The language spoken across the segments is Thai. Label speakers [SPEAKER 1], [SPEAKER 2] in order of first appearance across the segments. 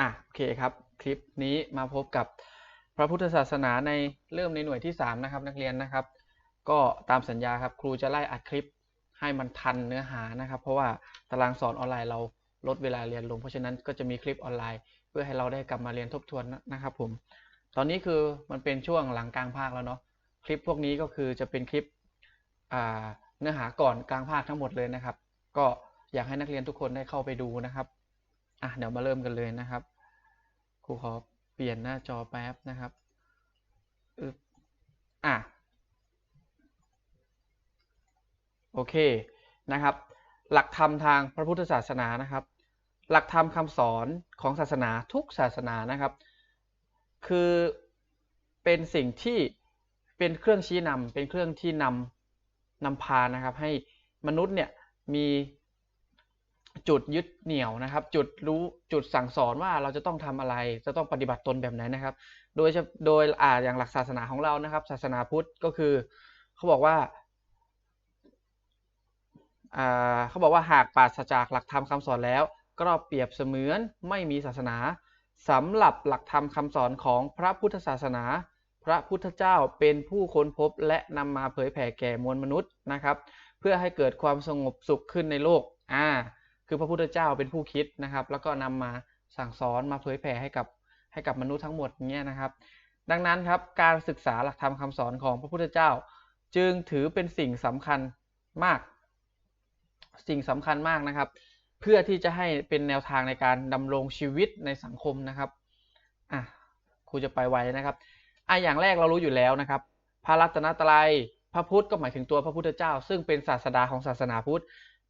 [SPEAKER 1] อะโอเคครับ คลิปนี้มาพบกับพระพุทธศาสนาในเริ่มในหน่วยที่ 3 นะครับ นักเรียนนะครับ ก็ตามสัญญาครับครูจะไล่อัดคลิปให้มันทันเนื้อหานะครับ เพราะว่าตารางสอนออนไลน์เราลดเวลาเรียนลง เพราะฉะนั้นก็จะมีคลิปออนไลน์ เพื่อให้เราได้กลับมาเรียนทบทวนนะครับผมตอนนี้คือมันเป็นช่วงหลังกลางภาคแล้วเนาะคลิปพวกนี้ก็คือจะเป็นคลิปเนื้อหาก่อนกลางภาคทั้งหมดเลยนะครับ ก็อยากให้นักเรียนทุกคนได้เข้าไปดูนะครับ อะเดี๋ยวมาเริ่มกันเลยนะครับครูขอเปลี่ยนหน้าจอแป๊บนะครับอึบอะโอเคนะครับ หลักธรรมทางพระพุทธศาสนานะครับ หลักธรรมคำสอนของศาสนาทุกศาสนานะครับ คือเป็นสิ่งที่เป็นเครื่องชี้นำเป็นเครื่องที่นำนำพานะครับ ให้มนุษย์เนี่ยมี จุดยึดเหนี่ยวนะครับ จุดรู้จุดสั่งสอนว่าเราจะต้องทำอะไร จะต้องปฏิบัติตนแบบไหนนะครับ โดยโดยอ่าอย่างหลักศาสนาของเรานะครับ ศาสนาพุทธก็คือเขาบอกว่าอ่าเขาบอกว่าหากปราศจากหลักธรรมคาสอนแล้ว ก็เปรียบเสมือนไม่มีศาสนาสำหรับหลักธรรมคาสอนของพระพุทธศาสนา พระพุทธเจ้าเป็นผู้ค้นพบและนำมาเผยแผ่แก่มวลมนุษย์นะครับ เพื่อให้เกิดความสงบสุขขึ้นในโลกอ่า คือพระพุทธเจ้าเป็นผู้คิดนะครับ แล้วก็นำมาสั่งสอนมาเผยแผ่ให้กับให้กับมนุษย์ทั้งหมดเงี้ยนะครับ ดังนั้นครับการศึกษาหลักธรรมคาสอนของพระพุทธเจ้า จึงถือเป็นสิ่งสำคัญมาก สิ่งสำคัญมากนะครับ เพื่อที่จะให้เป็นแนวทางในการดำรงชีวิตในสังคมนะครับอะครูจะไปไวนะครับอะอย่างแรกเรารู้อยู่แล้วนะครับ พระรัตนตรัยพระพุทธก็หมายถึงตัวพระพุทธเจ้า ซึ่งเป็นศาสดาของศาสนาพุทธ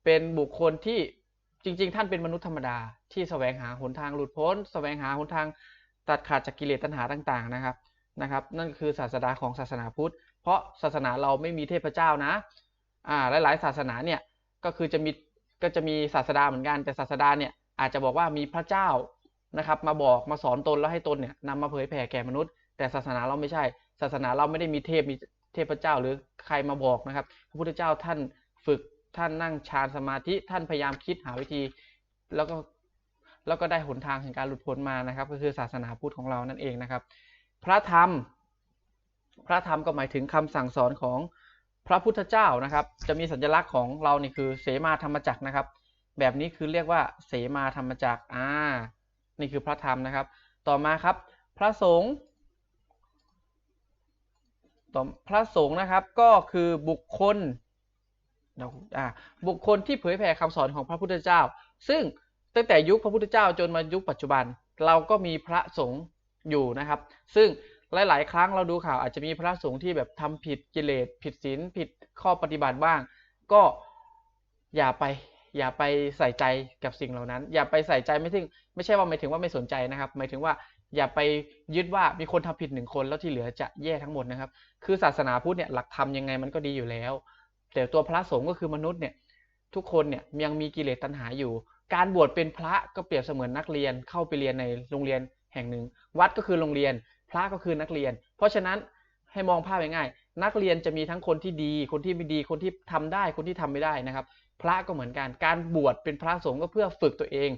[SPEAKER 1] เป็นบุคคลที่ จริง ๆ ท่านเป็นมนุษย์ธรรมดาที่แสวงหาหนทางหลุดพ้น แสวงหาหนทางตัดขาดจากกิเลสตัณหาต่างๆนะครับนะครับ นั่นคือศาสดาของศาสนาพุทธ เพราะศาสนาเราไม่มีเทพเจ้านะอ่าหลายๆศาสนาเนี่ยก็คือจะมีก็จะมีศาสดาเหมือนกันแต่ศาสดาเนี่ยอาจจะบอกว่ามีพระเจ้านะครับ มาบอกมาสอนตนแล้วให้ตนเนี่ยนำมาเผยแผ่แก่มนุษย์ แต่ศาสนาเราไม่ใช่ ศาสนาเราไม่ได้มีเทพมีเทพเจ้าหรือใครมาบอกนะครับ พระพุทธเจ้าท่านฝึก ท่านนั่งฌานสมาธิท่านพยายามคิดหาวิธี แล้วก็แล้วก็ได้หนทางแห่งการหลุดพ้นมานะครับ ก็คือศาสนาพุทธของเรานั่นเองนะครับ พระธรรม พระธรรมก็หมายถึงคำสั่งสอนของพระพุทธเจ้านะครับ จะมีสัญลักษณ์ของเรานี่คือเสมาธรรมจักรนะครับ แบบนี้คือเรียกว่าเสมาธรรมจักรอ่านี่คือพระธรรมนะครับ ต่อมาครับ พระสงฆ์ต่อพระสงฆ์นะครับก็คือบุคคล บุคคลที่เผยแผ่คำสอนของพระพุทธเจ้า ซึ่งตั้งแต่ยุคพระพุทธเจ้าจนมายุคปัจจุบัน เราก็มีพระสงฆ์อยู่นะครับ ซึ่งหลาย ๆ ครั้งเราดูข่าวอาจจะมีพระสงฆ์ที่แบบทำผิดกิเลสผิดศีลผิดข้อปฏิบัติบ้าง ก็อย่าไปอย่าไปใส่ใจกับสิ่งเหล่านั้น อย่าไปใส่ใจไม่ถึงไม่ใช่ว่าหมายถึงว่าไม่สนใจนะครับ หมายถึงว่าอย่าไปยึดว่ามีคนทำผิดหนึ่งคนแล้วที่เหลือจะแย่ทั้งหมดนะครับ คือศาสนาพุทธเนี่ยหลักธรรมยังไงมันก็ดีอยู่แล้ว แต่ตัวพระสงฆ์ก็คือมนุษย์เนี่ยทุกคนเนี่ยยังมีกิเลสตัณหาอยู่ การบวชเป็นพระก็เปรียบเสมือนนักเรียนเข้าไปเรียนในโรงเรียนแห่งหนึ่ง วัดก็คือโรงเรียน พระก็คือนักเรียน เพราะฉะนั้นให้มองภาพง่ายๆนักเรียนจะมีทั้งคนที่ดี คนที่ไม่ดีคนที่ทำได้ คนที่ทำไม่ได้นะครับ พระก็เหมือนกัน การบวชเป็นพระสงฆ์ก็เพื่อฝึกตัวเอง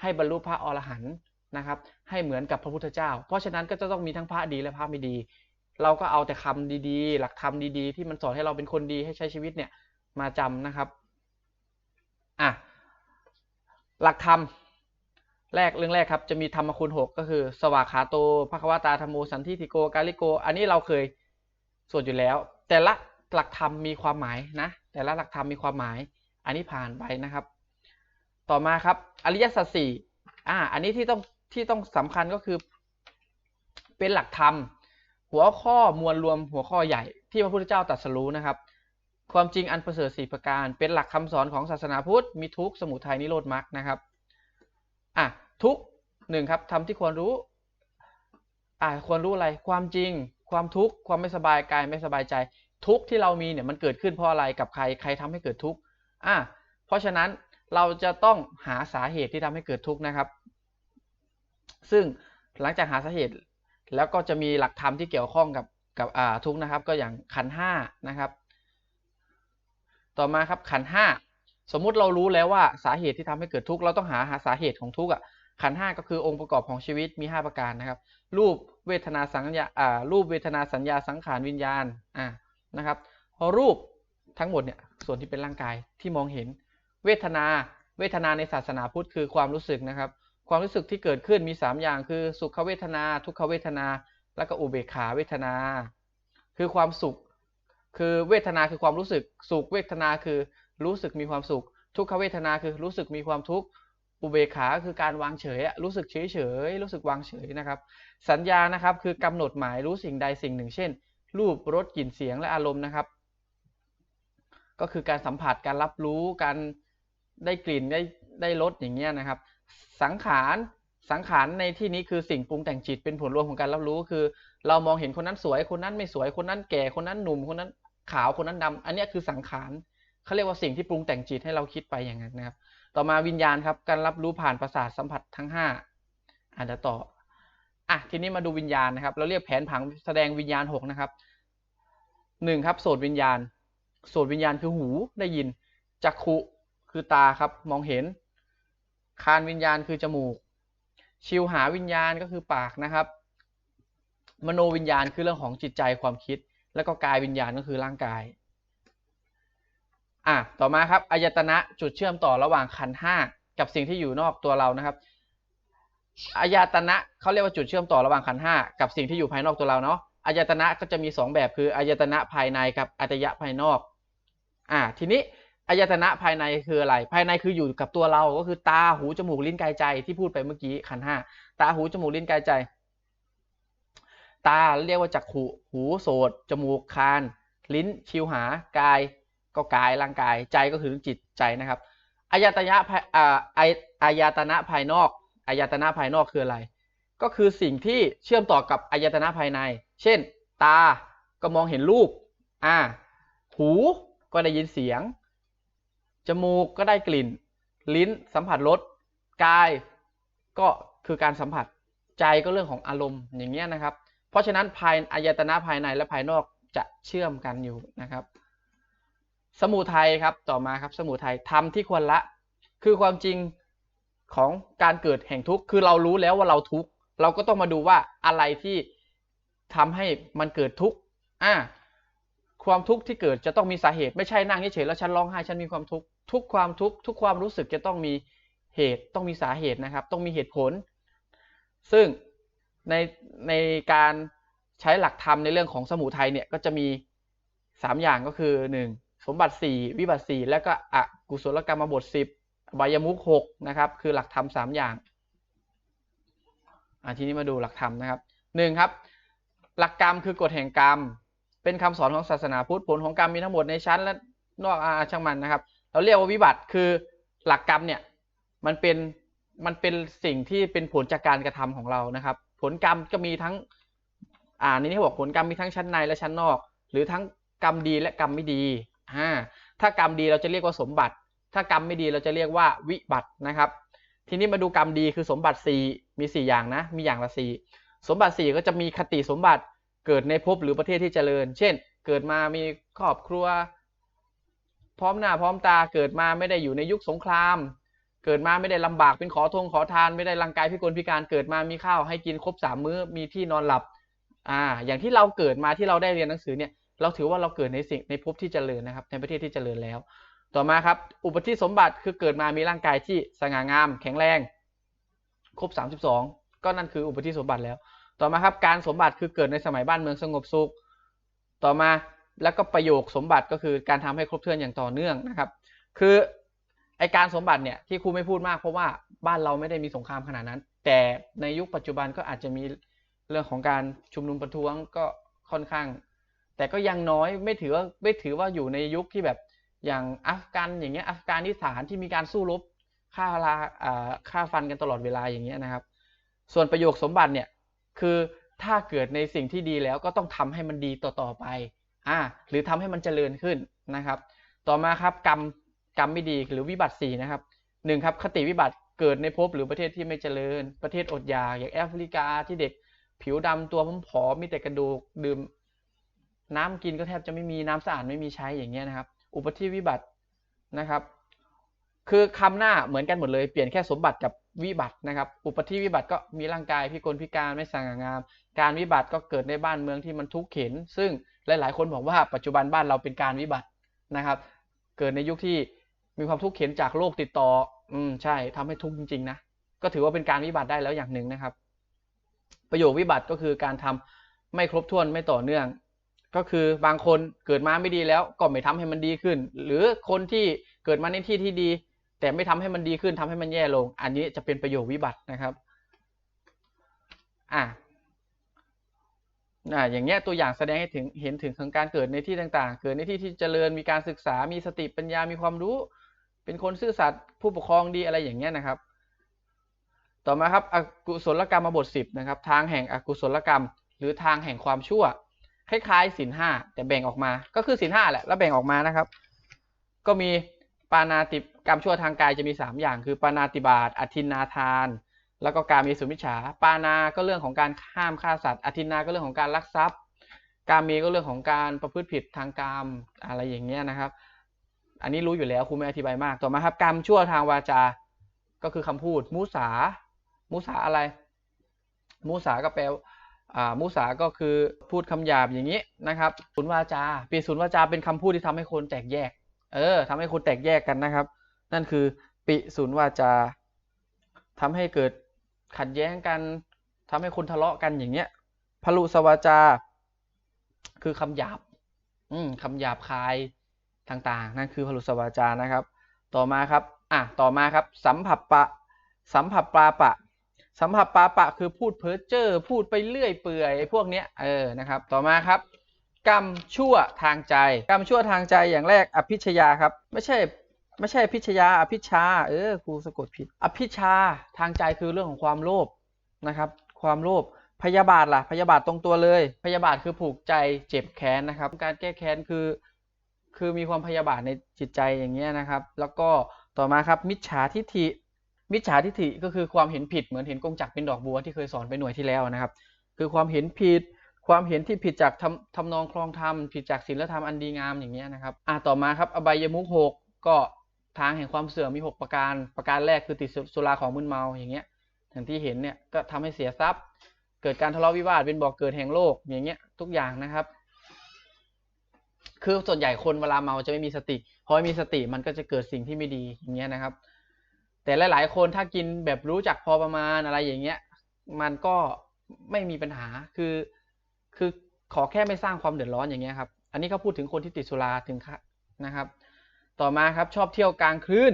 [SPEAKER 1] ให้บรรลุพระอรหันต์นะครับ ให้เหมือนกับพระพุทธเจ้า เพราะฉะนั้นก็จะต้องมีทั้งพระดีและพระไม่ดี เราก็เอาแต่คำดีๆ หลักธรรมดีๆ ที่มันสอนให้เราเป็นคนดีให้ใช้ชีวิตเนี่ยมาจำนะครับอะหลักธรรมแรกเรื่องแรกครับจะมีธรรมคุณหกก็คือ สวากขาโตภควตาธรรมโมสันทิติโกกาลิโก อันนี้เราเคยสวดอยู่แล้ว แต่ละหลักธรรมมีความหมายนะ แต่ละหลักธรรมมีความหมาย อันนี้ผ่านไปนะครับ ต่อมาครับ อริยสัจสี่อ่าอันนี้ที่ต้องที่ต้องสำคัญก็คือ เป็นหลักธรรม หัวข้อมวลรวมหัวข้อใหญ่ที่พระพุทธเจ้าตรัสรู้นะครับ ความจริงอันประเสริฐสี่ประการ เป็นหลักคำสอนของศาสนาพุทธมีทุกสมุทัยนิโรธมรรคนะครับอะทุกหนึ่งครับทำที่ควรรู้อะควรรู้อะไรความจริง ความทุกข์ความไม่สบายกายไม่สบายใจ ทุกที่เรามีเนี่ยมันเกิดขึ้นเพราะอะไรกับใครใครทำให้เกิดทุกข์อะเพราะฉะนั้นเราจะต้องหาสาเหตุที่ทำให้เกิดทุกข์นะครับ ซึ่งหลังจากหาสาเหตุ แล้วก็จะมีหลักธรรมที่เกี่ยวข้องกับกับทุกนะครับ ก็อย่างขันห้านะครับ ต่อมาครับขันห้าสมมุติเรารู้แล้วว่าสาเหตุที่ทำให้เกิดทุกข์เราต้องหาหาสาเหตุของทุกข์อะขันห้าก็คือองค์ประกอบของชีวิตมีห้าประการนะครับ รูปเวทนาสัญญาอ่ารูปเวทนาสัญญาสังขารวิญญาณอ่านะครับพอรูปทั้งหมดเนี่ยส่วนที่เป็นร่างกายที่มองเห็น เวทนา เวทนาในศาสนาพุทธคือความรู้สึกนะครับ ความรู้สึกที่เกิดขึ้นมี 3 อย่างคือสุขเวทนา ทุกขเวทนา แล้วก็อุเบกขาเวทนา คือความสุข คือเวทนาคือความรู้สึกสุขเวทนาคือรู้สึกมีความสุข ทุกขเวทนาคือรู้สึกมีความทุกข์อุเบกขาคือการวางเฉยรู้สึกเฉยเฉยรู้สึกวางเฉยนะครับ สัญญานะครับคือกำหนดหมายรู้สิ่งใดสิ่งหนึ่ง เช่น รูปรสกลิ่นเสียงและอารมณ์นะครับ ก็คือการสัมผัสการรับรู้การได้กลิ่นได้ได้รสอย่างเงี้ยนะครับ สังขารสังขารในที่นี้คือสิ่งปรุงแต่งจิตเป็นผลรวมของการรับรู้คือ เรามองเห็นคนนั้นสวยคนนั้นไม่สวยคนนั้นแก่คนนั้นหนุ่มคนนั้นขาวคนนั้นดำอันนี้คือสังขารเขาเรียกว่าสิ่งที่ปรุงแต่งจิตให้เราคิดไปอย่างนั้นนะครับ ต่อมาวิญญาณครับการรับรู้ผ่านประสาทสัมผัสทั้งห้าอ่านต่ออะทีนี้มาดูวิญญาณนะครับ เราเรียกแผนผังแสดงวิญญาณหกนะครับหนึ่งครับโสตวิญญาณโสตวิญญาณคือหูได้ยินจักขุคือตาครับมองเห็น คานวิญญาณคือจมูก ชิวหาวิญญาณก็คือปากนะครับ มโนวิญญาณคือเรื่องของจิตใจความคิด แล้วก็กายวิญญาณก็คือร่างกายอะต่อมาครับอายตนะจุดเชื่อมต่อระหว่างขันห้ากับสิ่งที่อยู่นอกตัวเรานะครับอายตนะเขาเรียกว่าจุดเชื่อมต่อระหว่างขันห้ากับสิ่งที่อยู่ภายนอกตัวเราเนาะอายตนะก็จะมีสองแบบคืออายตนะภายในกับอายตนะภายนอกอ่าทีนี้ อายตนะภายในคืออะไร ภายในคืออยู่กับตัวเราก็คือตาหูจมูกลิ้นกายใจที่พูดไปเมื่อกี้ขันห้าตาหูจมูกลิ้นกายใจ ตาเรียกว่าจักขุหูโสดจมูกคานลิ้นชิวหากายก็กายร่างกายใจก็คือจิตใจนะครับอายตนะภายอ่าอายตนะภายนอกอายตนะภายนอกคืออะไร ก็คือสิ่งที่เชื่อมต่อกับอายตนะภายใน เช่น ตาก็มองเห็นรูปอ่าหูก็ได้ยินเสียง จมูกก็ได้กลิ่น ลิ้นสัมผัสรสกายก็คือการสัมผัสใจก็เรื่องของอารมณ์อย่างเงี้ยนะครับ เพราะฉะนั้นภายอายตนะภายในและภายนอกจะเชื่อมกันอยู่นะครับ สมุทัยครับต่อมาครับสมุทัยทำที่ควรละ คือความจริงของการเกิดแห่งทุกข์คือเรารู้แล้วว่าเราทุกข์เราก็ต้องมาดูว่าอะไรที่ทำให้มันเกิดทุกข์อ่าความทุกข์ที่เกิดจะต้องมีสาเหตุไม่ใช่นั่งเฉยๆแล้วฉันร้องไห้ฉันมีความทุกข์ ทุกความทุกทุกความรู้สึกจะต้องมีเหตุต้องมีสาเหตุนะครับ ต้องมีเหตุผล ซึ่งในในการใช้หลักธรรมในเรื่องของสมุทัยเนี่ยก็จะมีสามอย่างก็คือหนึ่งสมบัติสี่วิบัติสี่แล้วก็อกุศลกรรมบทสิบบายมุขหกนะครับคือหลักธรรมสามอย่างอ่ทีนี้มาดูหลักธรรมนะครับหนึ่งครับหลักกรรมคือกฎแห่งกรรม เป็นคำสอนของศาสนาพุทธผลของกรรมมีทั้งหมดในชั้นและนอกอาช่างมันนะครับ เราเรียกว่าวิบัติคือหลักกรรมเนี่ยมันเป็นมันเป็นสิ่งที่เป็นผลจากการกระทำของเรานะครับ ผลกรรมก็มีทั้งอ่านี่ที่บอกผลกรรมมีทั้งชั้นในและชั้นนอก หรือทั้งกรรมดีและกรรมไม่ดีอ่าถ้ากรรมดีเราจะเรียกว่าสมบัติ ถ้ากรรมไม่ดีเราจะเรียกว่าวิบัตินะครับ ทีนี้มาดูกรรมดีคือสมบัติ 4 มี 4 อย่างนะ มีอย่างละ 4 สมบัติ 4 ก็จะมีคติสมบัติเกิดในภพหรือประเทศที่เจริญ เช่น เกิดมามีครอบครัว พร้อมหน้าพร้อมตาเกิดมาไม่ได้อยู่ในยุคสงคราม เกิดมาไม่ได้ลำบากเป็นขอทงขอทานไม่ได้ร่างกายพิกลพิการเกิดมามีข้าวให้กินครบสามมื้อมีที่นอนหลับอ่าอย่างที่เราเกิดมาที่เราได้เรียนหนังสือเนี่ยเราถือว่าเราเกิดในสิ่งในภพที่เจริญนะครับ ในประเทศที่เจริญแล้ว ต่อมาครับ อุปธิสมบัติคือเกิดมามีร่างกายที่สง่างาม แข็งแรง ครบ 32 ก็นั่นคืออุปธิสมบัติแล้ว ต่อมาครับการสมบัติคือเกิดในสมัยบ้านเมืองสงบสุข ต่อมา แล้วก็ประโยคสมบัติก็คือการทำให้ครบถ้วนอย่างต่อเนื่องนะครับ คือไอการสมบัติเนี่ยที่ครูไม่พูดมากเพราะว่าบ้านเราไม่ได้มีสงครามขนาดนั้น แต่ในยุคปัจจุบันก็อาจจะมีเรื่องของการชุมนุมประท้วงก็ค่อนข้าง แต่ก็ยังน้อยไม่ถือว่าไม่ถือว่าอยู่ในยุคที่แบบอย่างอัฟกันอย่างเงี้ยอัฟกานิสถานที่มีการสู้รบฆ่าลาฆ่าฟันกันตลอดเวลาอย่างเงี้ยนะครับ ส่วนประโยคสมบัติเนี่ยคือถ้าเกิดในสิ่งที่ดีแล้วก็ต้องทำให้มันดีต่อๆไป อ่าหรือทำให้มันเจริญขึ้นนะครับ ต่อมาครับกรรมกรรมไม่ดีหรือวิบัติสีนะครับหนึ่งครับคติวิบัติเกิดในภพหรือประเทศที่ไม่เจริญ ประเทศอดอยากอย่างแอฟริกาที่เด็กผิวดำตัวผอมมีแต่กระดูกดื่มน้ำกินก็แทบจะไม่มีน้ำสะอาดไม่มีใช้อย่างเงี้ยนะครับ อุปธิวิบัตินะครับ คือคำหน้าเหมือนกันหมดเลยเปลี่ยนแค่สมบัติกับวิบัตินะครับ อุปธิวิบัติก็มีร่างกายพิกลพิการไม่สง่างาม การวิบัติก็เกิดในบ้านเมืองที่มันทุกข์เข็น ซึ่ง หลายๆ คนบอกว่าปัจจุบันบ้านเราเป็นการวิบัตินะครับ เกิดในยุคที่มีความทุกข์เข็นจากโรคติดต่อ อืมใช่ทำให้ทุกข์จริงๆนะก็ถือว่าเป็นการวิบัติได้แล้วอย่างหนึ่งนะครับ ประโยควิบัติก็คือการทำไม่ครบถ้วนไม่ต่อเนื่อง ก็คือบางคนเกิดมาไม่ดีแล้วก็ไม่ทำให้มันดีขึ้น หรือคนที่เกิดมาในที่ที่ดี แต่ไม่ทำให้มันดีขึ้นทำให้มันแย่ลง อันนี้จะเป็นประโยควิบัตินะครับ อะ อ่าอย่างเงี้ยตัวอย่างแสดงให้ถึงเห็นถึงของการเกิดในที่ต่าง ๆ เกิดในที่ที่เจริญมีการศึกษา มีสติปัญญา มีความรู้ เป็นคนซื่อสัตย์ผู้ปกครองดีอะไรอย่างเงี้ยนะครับ ต่อมาครับอกุศลกรรมบทสิบนะครับ ทางแห่งอกุศลกรรม หรือทางแห่งความชั่ว คล้ายๆศีลห้าแต่แบ่งออกมา ก็คือศีลห้าแหละแล้วแบ่งออกมานะครับ ก็มีปานาติกรรมชั่วทางกายจะมีสามอย่าง คือปานาติบาตอธินนาทาน แล้วก็การมีสุมิจฉา ปานาก็เรื่องของการห้ามฆ่าสัตว์อธินาก็เรื่องของการลักทรัพย์ การมีก็เรื่องของการประพฤติผิดทางกรรมอะไรอย่างเงี้ยนะครับ อันนี้รู้อยู่แล้วครูไม่อธิบายมากต่อมาครับกรรมชั่วทางวาจา ก็คือคำพูด มุสา มุสาอะไร มุสาก็แปลอ่ามุสาก็คือพูดคำหยาบอย่างนี้นะครับสุนวาจาปีสุนวาจาเป็นคำพูดที่ทำให้คนแตกแยก เออทำให้คนแตกแยกกันนะครับ นั่นคือ ปิสุนวาจาทำให้เกิด ขัดแย้งกันทำให้คนทะเลาะกันอย่างเงี้ยพลุสวาจา คือคำหยาบ อืมคำหยาบคายต่างๆ นั่นคือพลุสวาจานะครับ ต่อมาครับ อะ ต่อมาครับ สัมผัสปะ สัมผัสปลาปะ สัมผัสปลาปะ คือพูดเพ้อเจ้อ พูดไปเรื่อยเปื่อย พวกเนี้ย เออ นะครับ ต่อมาครับ กรรมชั่วทางใจ กรรมชั่วทางใจอย่างแรก อภิชยาครับ ไม่ใช่ ไม่ใช่อภิชยาอภิชา เออครูสะกดผิด อภิชาทางใจคือเรื่องของความโลภนะครับ ความโลภพยาบาทล่ะพยาบาทตรงตัวเลย พยาบาทคือผูกใจเจ็บแค้นนะครับ การแก้แค้นคือ คือมีความพยาบาทในจิตใจอย่างเงี้ยนะครับ แล้วก็ต่อมาครับมิจฉาทิฐิ มิจฉาทิฐิก็คือความเห็นผิดเหมือนเห็นกงจักรเป็นดอกบัวที่เคยสอนไปหน่วยที่แล้วนะครับ คือความเห็นผิด ความเห็นที่ผิดจากทำทำนองคลองธรรมผิดจากศีลธรรมอันดีงามอย่างเงี้ยนะครับอ่าต่อมาครับอบายมุขหกก็ ทางแห่งความเสื่อมมีหกประการ ประการแรกคือติดสุราของมึนเมาอย่างเงี้ยอย่างที่เห็นเนี่ยก็ทำให้เสียทรัพย์ เกิดการทะเลาะวิวาทเป็นบ่อกเกิดแห่งโลกอย่างเงี้ยทุกอย่างนะครับ คือส่วนใหญ่คนเวลาเมาจะไม่มีสติพอไม่มีสติมันก็จะเกิดสิ่งที่ไม่ดีอย่างเงี้ยนะครับ แต่หลาย ๆ คนถ้ากินแบบรู้จักพอประมาณอะไรอย่างเงี้ย มันก็ไม่มีปัญหาคือคือขอแค่ไม่สร้างความเดือดร้อนอย่างเงี้ยครับ อันนี้เขาพูดถึงคนที่ติดสุราถึงนะครับ ต่อมาครับชอบเที่ยวกลางคืน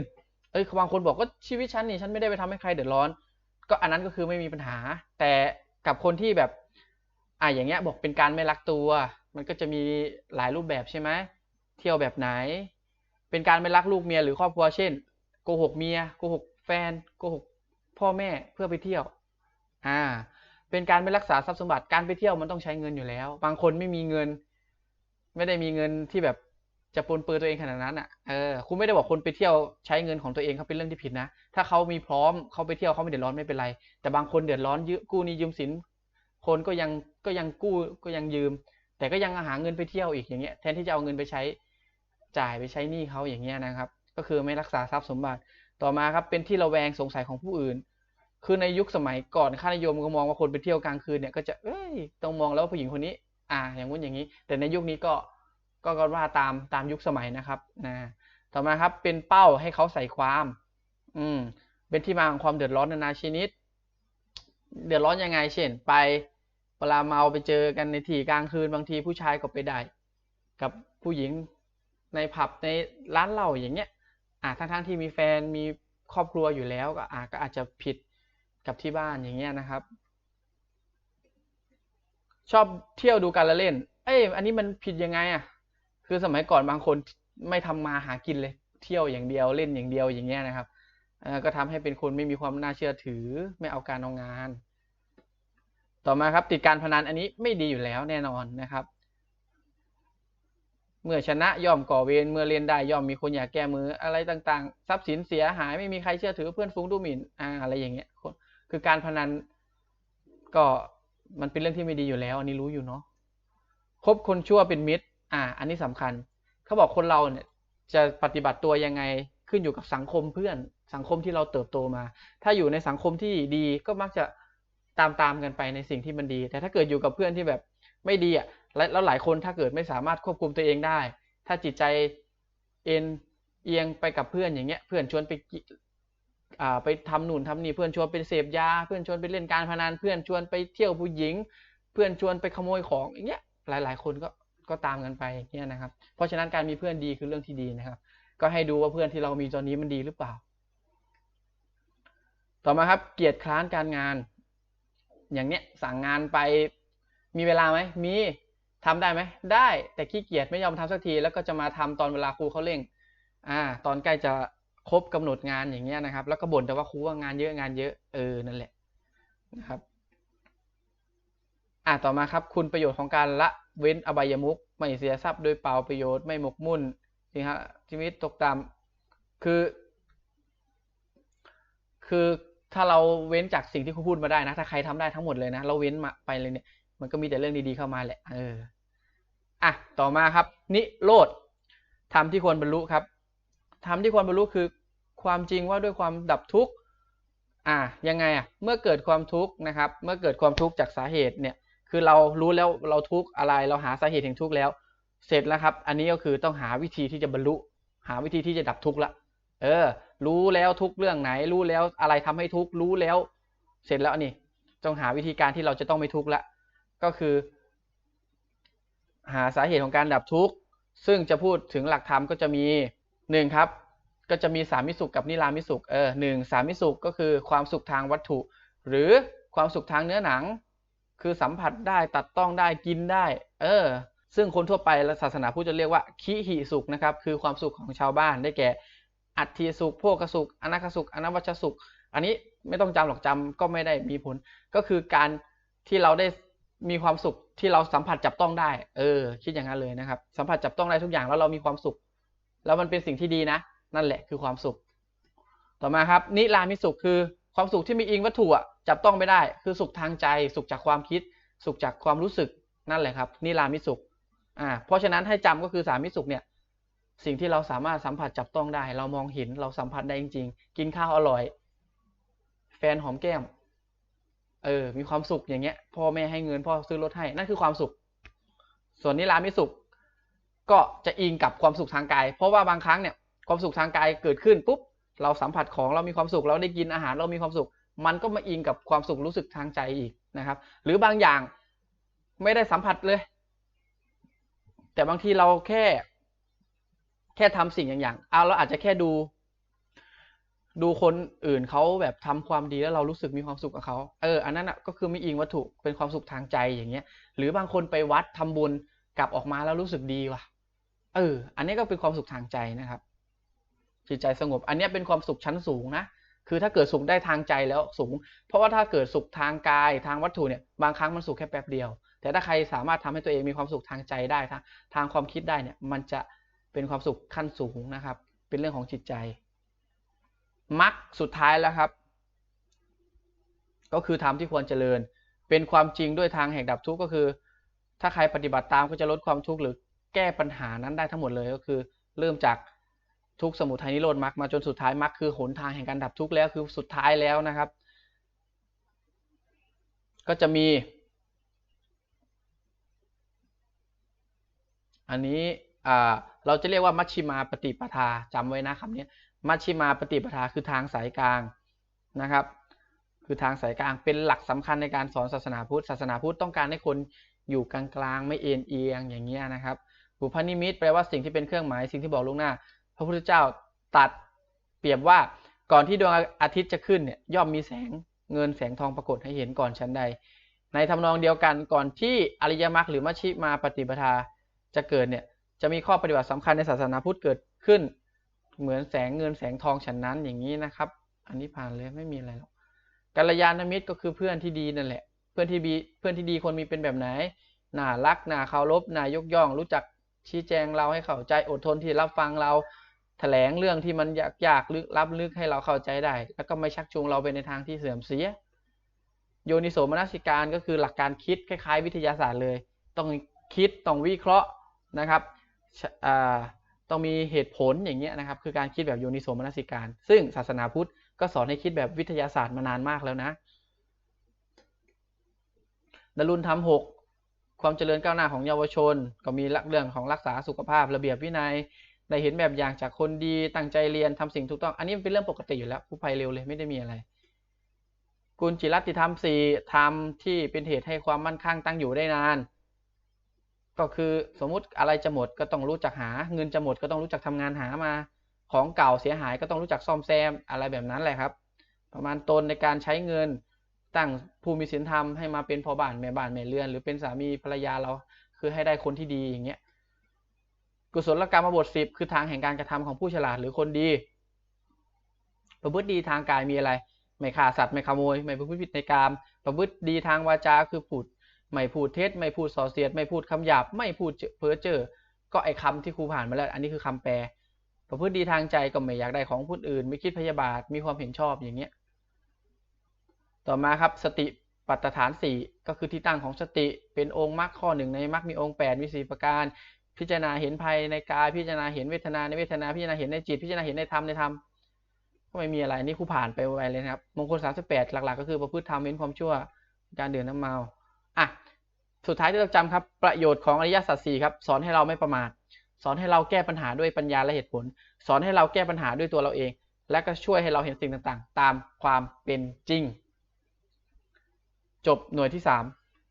[SPEAKER 1] เอ้ยบางคนบอกว่าชีวิตฉันนี่ฉันไม่ได้ไปทำให้ใครเดือดร้อน ก็อันนั้นก็คือไม่มีปัญหา แต่กับคนที่แบบอ่าอย่างเงี้ยบอกเป็นการไม่รักตัว มันก็จะมีหลายรูปแบบใช่ไหมเที่ยวแบบไหน เป็นการไม่รักลูกเมียหรือครอบครัวเช่นโกหกเมียโกหกแฟนโกหกพ่อแม่เพื่อไปเที่ยวอ่าเป็นการไม่รักษาทรัพย์สมบัติการไปเที่ยวมันต้องใช้เงินอยู่แล้ว บางคนไม่มีเงิน ไม่ได้มีเงินที่แบบ จะปนเปื้อตัวเองขนาดนั้นอะเออคุณไม่ได้บอกคนไปเที่ยวใช้เงินของตัวเองเขาเป็นเรื่องที่ผิดนะ ถ้าเขามีพร้อมเขาไปเที่ยวเขาไม่เดือดร้อนไม่เป็นไร แต่บางคนเดือดร้อนยืมกู้นี้ยืมสิน คนก็ยังก็ยังกู้ก็ยังยืม แต่ก็ยังหาเงินไปเที่ยวอีกอย่างเงี้ยแทนที่จะเอาเงินไปใช้จ่ายไปใช้หนี้เขาอย่างเงี้ยนะครับ ก็คือไม่รักษาทรัพย์สมบัติต่อมาครับเป็นที่ระแวงสงสัยของผู้อื่น คือในยุคสมัยก่อนค่านิยมก็มองว่าคนไปเที่ยวกลางคืนเนี่ยก็จะเอ้ยต้องมองแล้วว่าผู้หญิงคนนี้ อ่า อย่างงู้นอย่างนี้ แต่ในยุคนี้ก็ ก็ก็ว่าตามตามยุคสมัยนะครับนะต่อมาครับเป็นเป้าให้เขาใส่ความ อืมเป็นที่มาของความเดือดร้อนนานาชนิด เดือดร้อนยังไง เช่น ไปเวลาเมาไปเจอกันในที่กลางคืนบางทีผู้ชายก็ไปได้ กับผู้หญิงในผับในร้านเหล้าอย่างเงี้ยอ่าทั้งทั้งที่มีแฟนมีครอบครัวอยู่แล้วก็อ่าก็อาจจะผิดกับที่บ้านอย่างเงี้ยนะครับ ชอบเที่ยวดูการละเล่น เอ้ยอันนี้มันผิดยังไงอะ คือสมัยก่อนบางคนไม่ทำมาหากินเลย เที่ยวอย่างเดียวเล่นอย่างเดียวอย่างเงี้ยนะครับก็ทำให้เป็นคนไม่มีความน่าเชื่อถือไม่เอาการเอางาน ต่อมาครับติดการพนันอันนี้ไม่ดีอยู่แล้วแน่นอนนะครับ เมื่อชนะย่อมก่อเวรเมื่อเล่นได้ย่อมมีคนอยากแก้มืออะไรต่างๆ ทรัพย์สินเสียหายไม่มีใครเชื่อถือเพื่อนฟุ้งดูหมิ่นอ่าอะไรอย่างเงี้ยคือการพนันก็มันเป็นเรื่องที่ไม่ดีอยู่แล้ว อันนี้รู้อยู่เนาะคบคนชั่วเป็นมิตร อ่า อันนี้สำคัญ เขาบอกคนเราเนี่ยจะปฏิบัติตัวยังไงขึ้นอยู่กับสังคมเพื่อนสังคมที่เราเติบโตมา ถ้าอยู่ในสังคมที่ดีก็มักจะตามตามกันไปในสิ่งที่มันดี แต่ถ้าเกิดอยู่กับเพื่อนที่แบบไม่ดีอะและแล้วหลายคนถ้าเกิดไม่สามารถควบคุมตัวเองได้ ถ้าจิตใจเอ็นเอียงไปกับเพื่อนอย่างเงี้ย เพื่อนชวนไปอ่าไปทำนู่นทำนี่เพื่อนชวนไปเสพยา เพื่อนชวนไปเล่นการพนันเพื่อนชวนไปเที่ยวผู้หญิง เพื่อนชวนไปขโมยของอย่างเงี้ยหลาย ๆ คนก็ ก็ตามกันไปอย่างเงี้ยนะครับ เพราะฉะนั้นการมีเพื่อนดีคือเรื่องที่ดีนะครับ ก็ให้ดูว่าเพื่อนที่เรามีตอนนี้มันดีหรือเปล่า ต่อมาครับเกียรติคร้านการงาน อย่างเนี้ยสั่งงานไปมีเวลาไหมมีทำได้ไหมได้แต่ขี้เกียจไม่ยอมทำสักที แล้วก็จะมาทำตอนเวลาครูเขาเร่งอ่าตอนใกล้จะครบกำหนดงานอย่างเงี้ยนะครับ แล้วก็บ่นแต่ว่าครูว่างานเยอะงานเยอะเออนั่นแหละนะครับอ่าต่อมาครับ คุณประโยชน์ของการละ เว้นอบายมุขไม่เสียทรัพย์โดยเปล่าประโยชน์ไม่หมกมุ่นนี่ฮะชีวิตตกต่ำคือ คือถ้าเราเว้นจากสิ่งที่ครูพูดมาได้นะ ถ้าใครทำได้ทั้งหมดเลยนะ เราเว้นมาไปเลยเนี่ย มันก็มีแต่เรื่องดีๆเข้ามาแหละ เออ อะ ต่อมาครับ นิโรธทำที่ควรบรรลุครับทำที่ควรบรรลุคือ ความจริงว่าด้วยความดับทุกข์ อะยังไงอะ เมื่อเกิดความทุกข์นะครับ เมื่อเกิดความทุกข์จากสาเหตุเนี่ย คือเรารู้แล้วเราทุกข์อะไร เราหาสาเหตุแห่งทุกข์แล้ว เสร็จแล้วครับ อันนี้ก็คือต้องหาวิธีที่จะบรรลุ หาวิธีที่จะดับทุกข์ละ เออ รู้แล้วทุกเรื่องไหน รู้แล้วอะไรทำให้ทุกข์รู้แล้ว เสร็จแล้วนี่ต้องหาวิธีการที่เราจะต้องไม่ทุกข์ละ ก็คือ หาสาเหตุของการดับทุกข์ซึ่งจะพูดถึงหลักธรรมก็จะมีหนึ่งครับ ก็จะมีสามิสุขกับนิรามิสุขเออหนึ่งสามิสุขก็คือความสุขทางวัตถุ หรือความสุขทางเนื้อหนัง คือสัมผัสได้ตัดต้องได้กินได้ เออ ซึ่งคนทั่วไปและศาสนาพุทธจะเรียกว่าคิหิสุขนะครับ คือความสุขของชาวบ้านได้แก่ อัตถิสุข โภคสุข อนาคสุข อนัวัชสุข อันนี้ไม่ต้องจำหรอกจำก็ไม่ได้มีผล ก็คือการที่เราได้มีความสุขที่เราสัมผัสจับต้องได้ เออ คิดอย่างนั้นเลยนะครับ สัมผัสจับต้องได้ทุกอย่างแล้วเรามีความสุข แล้วมันเป็นสิ่งที่ดีนะ นั่นแหละคือความสุข ต่อมาครับ นิรามิสุขคือ ความสุขที่มีอิงวัตถุอะจับต้องไม่ได้ คือสุขทางใจ สุขจากความคิด สุขจากความรู้สึกนั่นแหละครับนิรามิสุขอ่าเพราะฉะนั้นให้จำก็คือสามิสุขเนี่ยสิ่งที่เราสามารถสัมผัสจับต้องได้ เรามองเห็นเราสัมผัสได้จริง ๆ กินข้าวอร่อย แฟนหอมแก้มเออ มีความสุขอย่างเงี้ย พ่อแม่ให้เงินพ่อซื้อรถให้ นั่นคือความสุข ส่วนนิรามิสุข ก็จะอิงกับความสุขทางกาย เพราะว่าบางครั้งเนี่ย ความสุขทางกายเกิดขึ้นปุ๊บ เราสัมผัสของเรามีความสุขเราได้กินอาหารเรามีความสุข มันก็มาอิงกับความสุขรู้สึกทางใจอีกนะครับ หรือบางอย่างไม่ได้สัมผัสเลย แต่บางทีเราแค่ แค่ทำสิ่งอย่างอย่างเอาเราอาจจะแค่ดู ดูคนอื่นเขาแบบทำความดีแล้วเรารู้สึกมีความสุขกับเขาเอออันนั้นอะก็คือไม่อิงวัตถุเป็นความสุขทางใจอย่างเงี้ย หรือบางคนไปวัดทำบุญกลับออกมาแล้วรู้สึกดีว่ะเออ อันนี้ก็เป็นความสุขทางใจนะครับ จิตใจสงบ อันนี้เป็นความสุขชั้นสูงนะคือถ้าเกิดสุขได้ทางใจแล้วสูง เพราะว่าถ้าเกิดสุขทางกายทางวัตถุเนี่ยบางครั้งมันสุขแค่แป๊บเดียว แต่ถ้าใครสามารถทำให้ตัวเองมีความสุขทางใจได้ทางทางความคิดได้เนี่ยมันจะเป็นความสุขขั้นสูงนะครับ เป็นเรื่องของจิตใจมรรคสุดท้ายแล้วครับ ก็คือธรรมที่ควรเจริญ เป็นความจริงด้วยทางแห่งดับทุกข์ก็คือ ถ้าใครปฏิบัติตามก็จะลดความทุกข์หรือแก้ปัญหานั้นได้ทั้งหมดเลยก็คือ เริ่มจาก ทุกสมุทัยนิโรธมรรคมาจนสุดท้ายมรรคคือหนทางแห่งการดับทุกข์แล้วคือสุดท้ายแล้วนะครับ ก็จะมี อันนี้เราจะเรียกว่ามัชชิมาปฏิปทาจำไว้นะคำนี้มัชชิมาปฏิปทาคือทางสายกลางนะครับ คือทางสายกลางเป็นหลักสำคัญในการสอนศาสนาพุทธศาสนาพุทธต้องการให้คนอยู่กลางๆไม่เอ็นเอียงอย่างเงี้ยนะครับบุพนิมิตแปลว่าสิ่งที่เป็นเครื่องหมายสิ่งที่บอกล่วงหน้า พระพุทธเจ้าตัดเปรียบว่าก่อนที่ดวงอาทิตย์จะขึ้นเนี่ยย่อมมีแสงเงินแสงทองปรากฏให้เห็นก่อนชั้นใด ในทำนองเดียวกันก่อนที่อริยมรรคหรือมัชชิมาปฏิปทาจะเกิดเนี่ยจะมีข้อปฏิบัติสำคัญในศาสนาพุทธเกิดขึ้น เหมือนแสงเงินแสงทองฉันนั้นอย่างนี้นะครับ อันนี้ผ่านเลยไม่มีอะไรหรอกกัลยาณมิตรก็คือเพื่อนที่ดีนั่นแหละ เพื่อนที่ดีเพื่อนที่ดีคนมีเป็นแบบไหนน่ารักน่าเคารพน่ายกย่อง รู้จักชี้แจงเราให้เข้าใจอดทนที่รับฟังเรา แถลงเรื่องที่มันยากๆลึกลับลึกให้เราเข้าใจได้ แล้วก็ไม่ชักจูงเราไปในทางที่เสื่อมเสีย โยนิโสมนสิการก็คือหลักการคิดคล้ายๆ วิทยาศาสตร์เลย ต้องคิดต้องวิเคราะห์นะครับต้องมีเหตุผลอย่างเงี้ยนะครับ คือการคิดแบบโยนิโสมนสิการ ซึ่งศาสนาพุทธก็สอนให้คิดแบบวิทยาศาสตร์มานานมากแล้วนะดรุนทำหกความเจริญก้าวหน้าของเยาวชน ก็มีเรื่องของรักษาสุขภาพระเบียบวินัย ได้เห็นแบบอย่างจากคนดีตั้งใจเรียนทำสิ่งถูกต้อง อันนี้เป็นเรื่องปกติอยู่แล้วผู้ภัยเร็วเลยไม่ได้มีอะไร กุลจิรัติธรรมสี่ธรรมที่เป็นเหตุให้ความมั่นคงตั้งอยู่ได้นาน ก็คือสมมุติอะไรจะหมดก็ต้องรู้จักหา เงินจะหมดก็ต้องรู้จักทำงานหามา ของเก่าเสียหายก็ต้องรู้จักซ่อมแซมอะไรแบบนั้นแหละครับ ประมาณตนในการใช้เงินตั้งภูมิศีลธรรมให้มาเป็นพ่อบ้านแม่บ้านแม่เรือน หรือเป็นสามีภรรยาเราคือให้ได้คนที่ดีอย่างเงี้ย กุศลกรรมบทสิบคือทางแห่งการกระทำของผู้ฉลาดหรือคนดี ประพฤติดีทางกายมีอะไร ไม่ฆ่าสัตว์ไม่ขโมย ไม่ประพฤติผิดในกาม ประพฤติดีทางวาจาคือพูดไม่พูดเท็จไม่พูดส่อเสียด ไม่พูดคำหยาบ ไม่พูดเพ้อเจ้อก็ไอ้คาที่ครูผ่านมาแล้ว อันนี้คือคำแปล ประพฤติดีทางใจก็ไม่อยากได้ของผู้อื่น ไม่คิดพยาบาทมีความเห็นชอบอย่างเงี้ยต่อมาครับสติปัฏฐานสี่ก็คือที่ตั้งของสติเป็นองค์มรรคข้อหนึ่งในมรรคมีองค์แปดมีสี่ประการ พิจารณาเห็นภัยในกาย พิจารณาเห็นเวทนาในเวทนา พิจารณาเห็นในจิต พิจารณาเห็นในธรรมในธรรมก็ไม่มีอะไรนี่ครูผ่านไปไวเลยนะครับมงคลสามสิบแปดหลัก ๆ ก็คือประพฤติธรรมเว้นความชั่วการเดื่มน้ำเมาอะสุดท้ายที่เราจำครับประโยชน์ของอริยสัจสี่ครับสอนให้เราไม่ประมาทสอนให้เราแก้ปัญหาด้วยปัญญาและเหตุผล สอนให้เราแก้ปัญหาด้วยตัวเราเอง และก็ช่วยให้เราเห็นสิ่งต่างๆ ตามความเป็นจริง จบหน่วยที่สาม